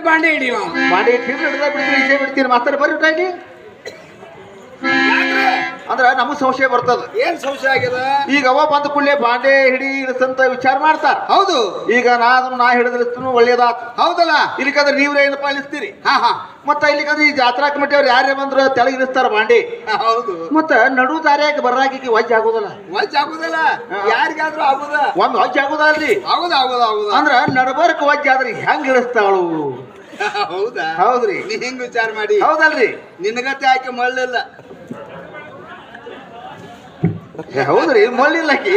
ಬಾಂಡೆ ಹಿಡಿಯುವ. ಮಾಡಿ ಹಿಡಿದು ಹಿಡ್ದ ಬಿಡ್ತೀರಿ ವಿಷಯ ಬಿಡ್ತೀರಿ ಮಾಸ್ತರ ಬರ್ರಿ ಊಟ ಇಲ್ಲಿ? ಅಂದ್ರ ನಮಗ್ ಸಂಶಯ ಬರ್ತದ. ಏನ್ ಸಂಶಯ ಆಗ್ಯದ ಈಗ ಅವ ಬಂದ ಕೂಡಲೇ ಬಾಂಡೆ ಹಿಡಿ ಇಳಿಸಂತ ವಿಚಾರ ಮಾಡ್ತಾರ. ಹೌದು. ಈಗ ನಾ ಅದನ್ನ ನಾ ಹಿಡಿದಿಳಿಸ್ತು ಒಳ್ಳೇದಾತ್. ಹೌದಲ್ಲ? ಇಲ್ಲಿಕಂದ್ರೆ ನೀವ್ರ ಏನಪ್ಪ ಇಳಿಸ್ತೀರಿ? ಹಾ ಹಾ. ಮತ್ತ ಇಲ್ಲಿಕಂದ್ರೆ ಈ ಜಾತ್ರಾ ಕಮಿಟಿ ಅವ್ರು ಯಾರೇ ಬಂದ್ರು ತೆಳಗ್ ಇಳಿಸ್ತಾರ ಬಾಂಡೆ? ಹೌದು. ಮತ್ತ ನಡು ದಾರಿಯಾಗ ಬರ್ರಾಕಿಗೆ ವಜ್ಜ ಆಗೋದಲ್ಲ? ವಜ್ಜ ಆಗುದಲ್ಲ. ಯಾರಿಗಾದ್ರೂ ಆಗುದ? ಒಂದ್ ವಜ್ಜ ಆಗುದಲ್ರಿ. ಆಗುದ ಆಗುದ ಆಗುದ ಅಂದ್ರ ನಡಬರ್ಕ ವಜ್ಜ ಆದ್ರೆ ಹೆಂಗ್ ಇಳಿಸ್ತಾಳು? ಹೌದಾ? ಹೌದ್ರಿ. ನೀ ಹೆಂಗ್ ವಿಚಾರ ಮಾಡಿ? ಹೌದಲ್ರಿ. ನಿನಗತ್ತೆ ಆಕೆ ಮಳ್ಳಿಲ್ಲ. ಹೌದ್ರಿ ಮಳ್ಳಿಲ್ಲಕಿ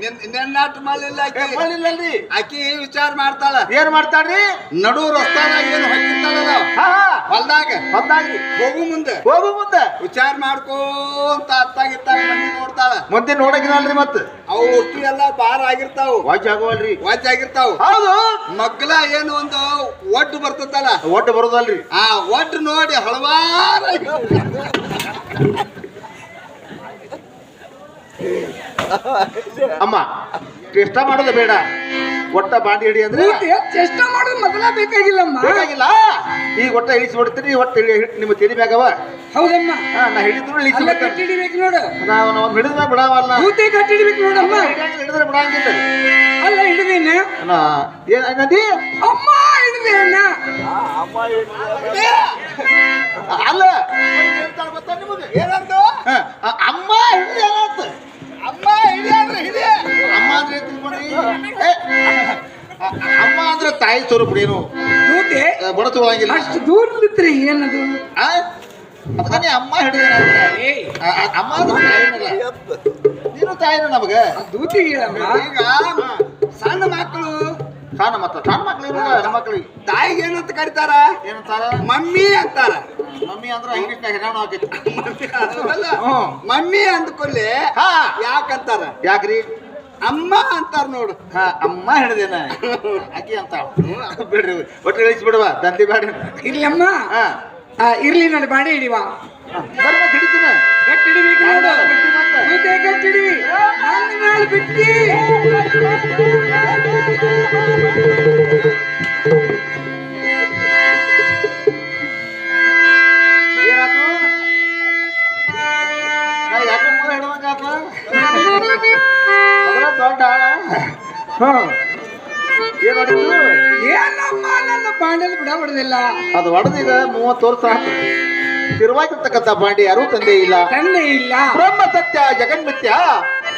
ನಿನ್ ನೆನ್ನಾಟ ಮಳ್ಳಿಲ್ಲ ಆಕಿ. ಮಳ್ಳಿಲ್ಲಲ್ರಿ. ಆಕಿ ವಿಚಾರ ಮಾಡ್ತಾಳ? ಏನ್ ಮಾಡ್ತಾಳ್ರಿ? ನಡು ರಸ್ತಾದಾಗ ಏನು ಹೊಕ್ಕಿರ್ತಾಳಲ್ಲ ಹಾ ಹೊಲ್ದಾಗ? ಹೊಲ್ದಾಗ್ರಿ. ಹೋಗು ಮುಂದೆ. ಹೋಗು ಮುಂದೆ. ವಿಚಾರ ಮಾಡ್ಕೋಂತ ಅತ್ತಾಗಿತ್ತಾಗ ಮಂದಿ ನೋಡ್ತಾಳ. ಮುಂದೆ ನೋಡಕಿನಲ್ರಿ ಮತ್ತ. ಅವು ಅಷ್ಟು ಎಲ್ಲ ಬಾರ ಆಗಿರ್ತಾವು. ವಾಚ್ ಆಗೋವಲ್ರಿ. ವಾಚ್ ಆಗಿರ್ತಾವ. ಹೌದು. ಮಗ್ಲ ಏನು ಒಂದು ಒಟ್ಟು ಬರ್ತದಲ್ಲ ಒಟ್ಟು ಬರೋದಲ್ರಿ. ಆ ಒಟ್ಟು ನೋಡಿ ಹಲವಾರ ಅಮ್ಮ ಇಷ್ಟ ಮಾಡೋದು ಬೇಡ. ಒಟ್ಟ ಬಾಂಡಿ ಹಿಡಿ ಅಂದ್ರೆ ಚೆಷ್ಟ ಮಾಡೋದು ಮೊದಲ ಬೇಕಾಗಿಲ್ಲಮ್ಮ. ಬೇಕಾಗಿಲ್ಲ? ಈಗ ಒಟ್ಟ ಇಳಿಸಿ ಬಿಡ್ತೀರಿ ಒಟ್ಟ ನಿಮ್ಮ ತೆಲಿ ಮ್ಯಾಗವ. ಹೌದಮ್ಮ. ನಾ ಹಿಡಿದ್ರು ಇಳಿಸಿ ಇಳಿಸ್ಬೇಕು ಕಟ್ಟಿ ಹಿಡಿಬೇಕು ನೋಡು. ನಾವು ನಾವು ಹಿಡಿದ್ರೆ ಬಿಡವಲ್ಲ. ಕೂತಿ ನೋಡಮ್ಮ. ಹಿಡಿದ್ರೆ ಬಿಡಂಗಿಲ್ಲ. ಅಲ್ಲ ಹಿಡಿದೇನ? ಅಮ್ಮ ಹಿಡಿದೇನ ಅಲ್ಲ. ಅಮ್ಮ ಹಿಡಿದ ಅಮ್ಮ ಹಿಡಿ ಅಂದ್ರೆ ಹಿಡಿ ಅಮ್ಮ ಅಂದ್ರೆ ಅ- ಅಮ್ಮ ಅಂದ್ರೆ ತಾಯಿ ಸ್ವರೂಪ ಏನು ಬಡತವಾಗಿಲ್ಲ ಅಷ್ಟು ದೂರ ನಿಂತ್ರಿ ಏನದು? ಅದಕ್ಕ ಅಮ್ಮ ಹಿಡಿದ ಅಮ್ಮ ಅಂದ್ರೆ ತಾಯಿನಲ್ಲ ನೀನು ತಾಯಿನ ನಮಗ. ದೂತಿ ಈಗ ಸಣ್ಣ ಮಕ್ಕಳು. ಸಣ್ಣ ಮಕ್ಕಳು ಸಣ್ಣ ಮಕ್ಕಳು ನಮ್ಮ ಮಕ್ಳಿಗೆ ತಾಯಿಗೆ ಏನಂತ ಕರೀತಾರ? ಏನಂತಾರ ಮಮ್ಮಿ ಅಂತಾರ. ಮಮ್ಮಿ ಅಂದ್ರೆ ಇಂಗ್ಲಿಷ್ ಹೆರಾಣ ಹ್ಮ್. ಮಮ್ಮಿ ಅಂದ್ಕೊಳ್ಳಿ. ಹಾ. ಯಾಕಂತಾರ? ಯಾಕ್ರಿ? ಅಮ್ಮ ಅಂತಾರ ನೋಡು. ಹಾ ಅಮ್ಮ ಹಿಡ್ದೇನ ಆಕಿ ಅಂತ ಬಿಡ್ರಿ ಒಟ್ಟು ಇಳಿಸಿ ಬಿಡುವ ದಂಧಿ ಬೇಡ. ಇರ್ಲಮ್ಮ ಹಾ. ಆ, ಇರ್ಲಿ ನೋಡಿ ಬಾಡಿ ಹಿಡಿವ. ಬರ್ರಿ ಮತ್ತೆ ಹಿಡಿತೀನ. ಗಟ್ಟಿ ಹಿಡಿಬೇಕು ನೋಡು ನಾನು ಬಿಟ್ಟಿ ಮತ್ತೆ. ಕೂತೆ ಗಟ್ಟಿ ಹಿಡಿ ನನ್ನ ಮೇಲೆ ಬಿಟ್ಟಿ. ಹಾ. ಏನ್ ಏನಮ್ಮ ನನ್ನ ಬಾಂಡೆಲ್ ಬಿಡ ಬಿಡದಿಲ್ಲ ಅದು ಹೊಡೆದೀಗ ಮೂವತ್ತು ವರ್ಷ ಆತು ತಿರುವಾಗಿರ್ತಕ್ಕಂಥ ಬಾಂಡಿ ಯಾರೂ ತಂದೆ ಇಲ್ಲ. ತಂದೆ ಇಲ್ಲ. ಬ್ರಹ್ಮ ಸತ್ಯ ಜಗನ್ಮಿತ್ಯ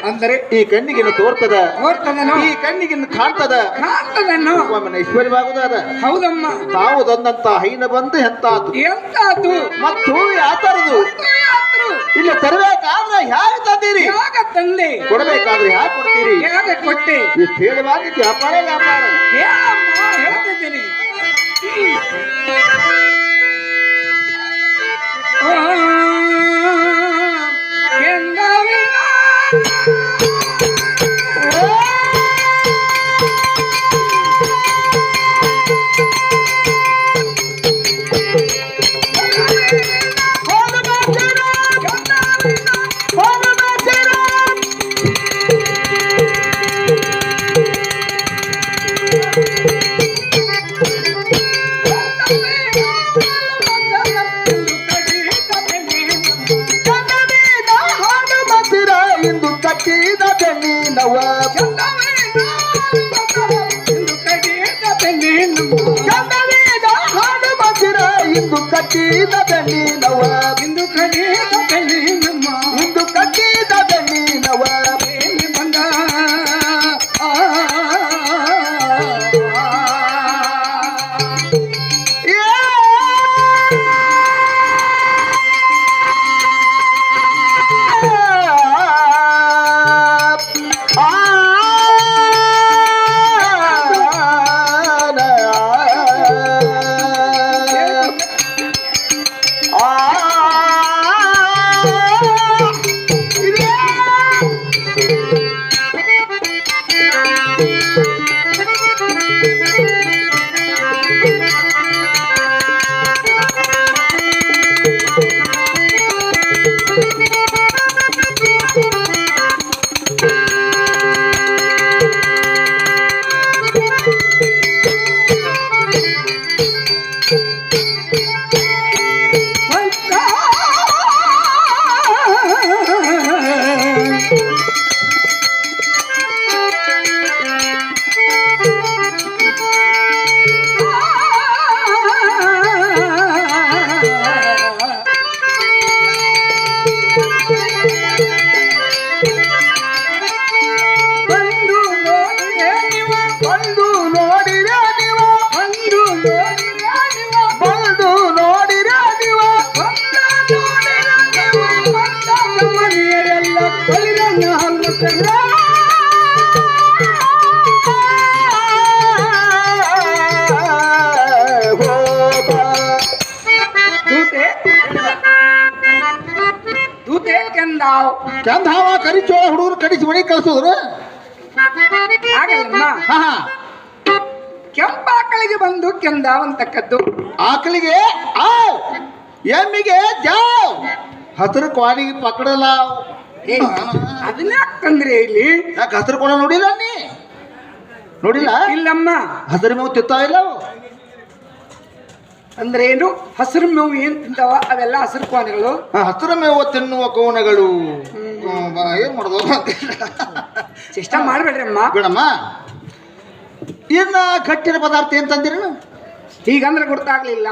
ಅಂದರೆ? ಈ ಕಣ್ಣಿಗಿನ ತೋರ್ತದ. ಓರ್ತದನು ಈ ಕಣ್ಣಿಗಿನ ಕಾಣ್ತದ. ಕಾಣ್ತದನು? ಒಮ್ಮೆ ಐಶ್ವರ್ಯವಾಗುದಾದ ಹೌದಮ್ಮ. ತಾವು ತಂದಂತ ಹೈನ ಬಂದು ಹೆಂತಾತು ಎಂತಾತು? ಮತ್ತು ಯಾತರದು? ಯಾತ್ರು ಇಲ್ಲಿ ತರಬೇಕಾದ್ರೆ ಹ್ಯಾಗ ತಂದಿರಿ? ಯಾಕ ತಂದೆ? ಕೊಡಬೇಕಾದ್ರೆ ಯಾಕೆ ಕೊಡ್ತೀರಿ? ಯಾಕೆ ಕೊಟ್ಟೆ? ಇಷ್ಟು ಹೇಳುವಾಗ ವ್ಯಾಪಾರ ವ್ಯಾಪಾರ. ಹೇಳ್ತಿದ್ದೀನಿ ಕಟ್ಟಿದ ಬೆನ್ನಿನವ ಚಂದವೇದ ಹಾಡು ಮಧಿರ ಇಂದು ಕಟ್ಟಿದ ಬೆನ್ನಿನವ ಇಂದು ಕಡೆಯ ಚಂದ ಹಾವ ಕರಿಚೋಳ ಹುಡುಗರು ಕಡಿಸಿ ಮನೆಗೆ ಕಳಿಸಿದ್ರು? ಆಗಲ್ಲಮ್ಮ ಹಾ ಹಾ. ಕೆಂಪಾಕಳಿಗೆ ಬಂದು ಕೆಂದಾವಂತಕ್ಕದ್ದು. ಆಕಳಿಗೆ ಆ ಎಮ್ಮಿಗೆ ಜಾವ್. ಹತ್ರ ಕ್ವಾಡಿಗೆ ಪಕಡಲ್ಲ ಏ, ಅದನ್ನ ತಂದ್ರೆ ಇಲ್ಲಿ? ಯಾಕೆ ಹಸಿರು ಕೊಡ ನೋಡಿಲ್ಲ ನೀ? ನೋಡಿಲ್ಲ? ಇಲ್ಲಮ್ಮ. ಹಸಿರು ಮೇವು ತಿತ್ತಾ ಇಲ್ಲ ಅವು? ಅಂದ್ರೆ ಏನು ಹಸಿರು ಮೇವು ಏನ್ ತಿಂತಾವ? ಅವೆಲ್ಲ ಹಸಿರು ಕೋಣೆಗಳು ಹಸಿರು ಮೇವು ತಿನ್ನುವ ಕೋಣಗಳು. ಏನ್ ಮಾಡೋದು? ಚೇಷ್ಟ ಮಾಡ್ಬೇಡ್ರಿ ಅಮ್ಮ ಬಿಡಮ್ಮ. ಇನ್ನ ಕಟ್ಟಿನ ಪದಾರ್ಥ ಏನ್ ತಂದಿರಿ ಹೀಗಂದ್ರೆ ಗೊತ್ತಾಗ್ಲಿಲ್ಲ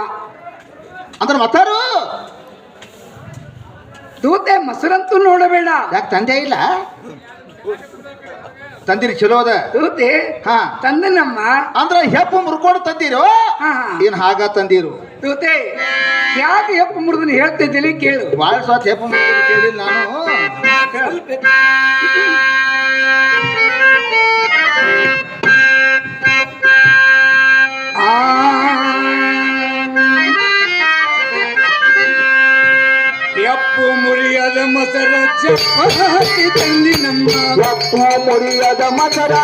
ಅಂದ್ರೆ ಮತ್ತಾರು? ದೂತೆ ಮೊಸರಂತೂ ನೋಡಬೇಡ. ಯಾಕೆ ತಂದೆ ಇಲ್ಲ? ತಂದಿರಿ ಚಲೋ ಅದ. ದೂತೆ ಹಾ. ತಂದನಮ್ಮ. ಅಂದ್ರೆ ಹೆಪ್ಪು ಮುರ್ಕೊಂಡು ತಂದಿರೋ? ಏನ್ ಹಾಗ ತಂದಿರು? ತೂತೆ ಯಾಕೆ ಹೆಪ್ಪು ಮುರಿದನ್ ಹೇಳ್ತಿದ್ದೀನಿ ಕೇಳು. ಬಾಳ ಸ್ವಚ್ಛ ಹೆಪ್ಪು ಮುರ್ಕೊಂಡು ಕೇಳಿಲ್ಲ ನಾನು. ಆ ಎಪ್ಪು ಮುರಿಯದ ಮೊಸರ ಚಪ್ಪಾತಿ ತಂದಿನಮ್ಮ ಎಪ್ಪು ಮುರಿಯದ ಮಸರ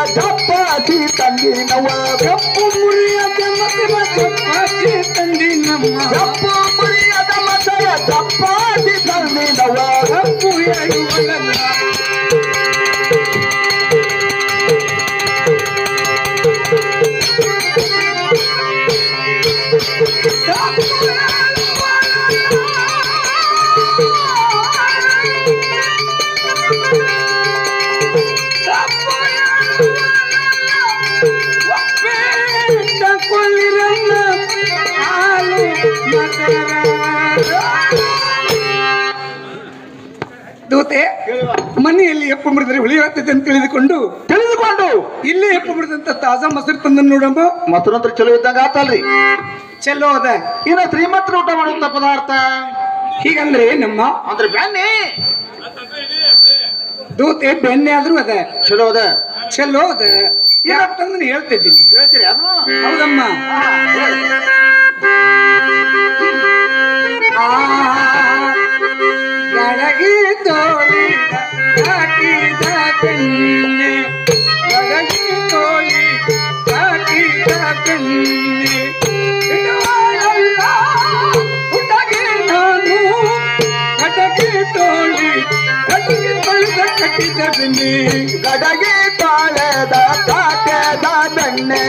ತಂದಿ ನವ ಎಪ್ಪು ಮುರಿಯದ ಮೊಸರ ಚಪ್ಪಾತಿ ತಂದಿನಮ್ಮ ಎಪ್ಪು ಮುರಿಯದ ಮಸರ ತಂದಿ ನವ ಎಪ್ಪು ಹೇಳುವಲ್ಲ ಮನೆಯಲ್ಲಿ ಎಪ್ಪು ಮುರಿದ್ರೆ ಹುಳಿಯಾಗ್ತದೆ ಅಂತ ತಿಳಿದುಕೊಂಡು ತಿಳಿದುಕೊಂಡು. ಇಲ್ಲಿ ಎಪ್ಪು ಮುರಿದಂತ ತಾಜಾ ಮೊಸರು ತಂದ ನೋಡಮ್ಮ. ಮತ್ತೊಂದ್ರ ಚಲೋ ಇದ್ದಾಗ ಆತಲ್ರಿ. ಚಲೋ ಅದ. ಇನ್ನ ಶ್ರೀಮಂತರ ಊಟ ಮಾಡುವಂತ ಪದಾರ್ಥ? ಹೀಗಂದ್ರೆ ನಮ್ಮ ಅಂದ್ರೆ ಬೆನ್ನೆ ದೂತೆ ಬೆಣ್ಣೆ ಆದ್ರೂ ಅದ. ಚಲೋ ಅದ. ಚಲೋ ಅದ. ಯಾಕಂದ್ರೆ ಹೇಳ್ತಿದ್ದೀನಿ ಹೇಳ್ತೀರಿ ಅದು? ಹೌದಮ್ಮ. ಆ ಗಡಗಿ ಕಟ್ಟಿದ ಬೆನ್ನೆ ಗಡಗಿ ತಾಳೆದ ಕಾಟೆದ ಬೆಣ್ಣೆ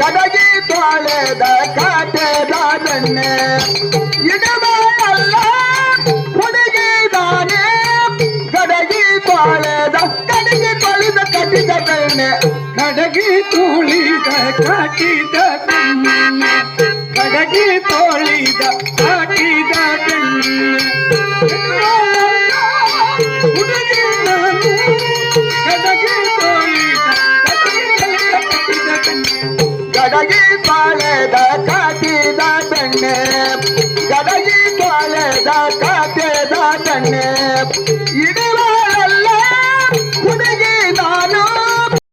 ಗಡಗಿ ತಾಳೆದ ಕಾಟೆದ ಬೆಣ್ಣೆ ಇಡಬಲ್ಲ ಹುಡುಗಿ ನಾನೇ ಗಡಗಿ ತಾಳೆದ ಗಡಗಿ ತೊಳೆದ ಕಟ್ಟಿದ ಬೆಣ್ಣೆ ಕಡಗಿ ತೋಳಿದ ಕಾಟಿದ ಗಡಗಿ ತಾಳೆದ